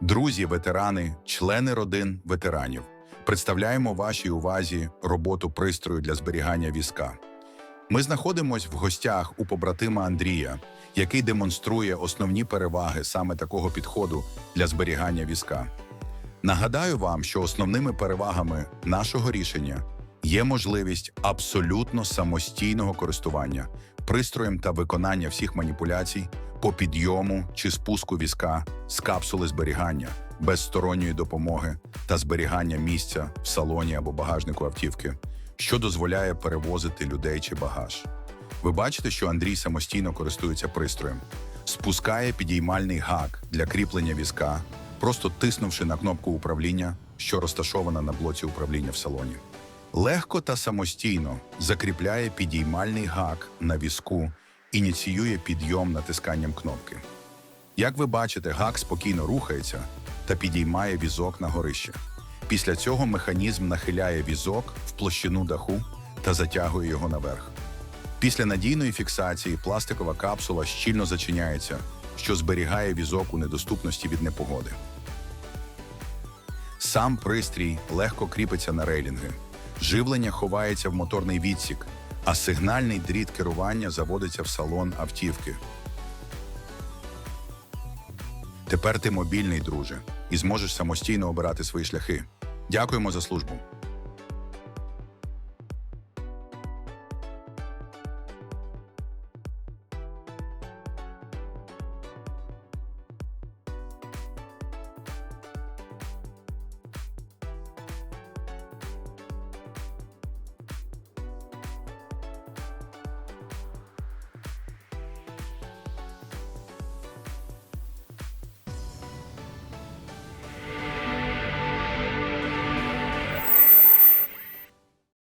Друзі, ветерани, члени родин ветеранів, представляємо вашій увазі роботу пристрою для зберігання візка. Ми знаходимося в гостях у побратима Андрія, який демонструє основні переваги саме такого підходу для зберігання візка. Нагадаю вам, що основними перевагами нашого рішення є можливість абсолютно самостійного користування пристроєм та виконання всіх маніпуляцій по підйому чи спуску візка з капсули зберігання без сторонньої допомоги та зберігання місця в салоні або багажнику автівки, що дозволяє перевозити людей чи багаж. Ви бачите, що Андрій самостійно користується пристроєм, спускає підіймальний гак для кріплення візка, просто тиснувши на кнопку управління, що розташована на блоці управління в салоні. Легко та самостійно закріпляє підіймальний гак на візку, ініціює підйом натисканням кнопки. Як ви бачите, гак спокійно рухається та підіймає візок на горище. Після цього механізм нахиляє візок в площину даху та затягує його наверх. Після надійної фіксації пластикова капсула щільно зачиняється, що зберігає візок у недоступності від непогоди. Сам пристрій легко кріпиться на рейлінги. Живлення ховається в моторний відсік, а сигнальний дріт керування заводиться в салон автівки. Тепер ти мобільний, друже, і зможеш самостійно обирати свої шляхи. Дякуємо за службу.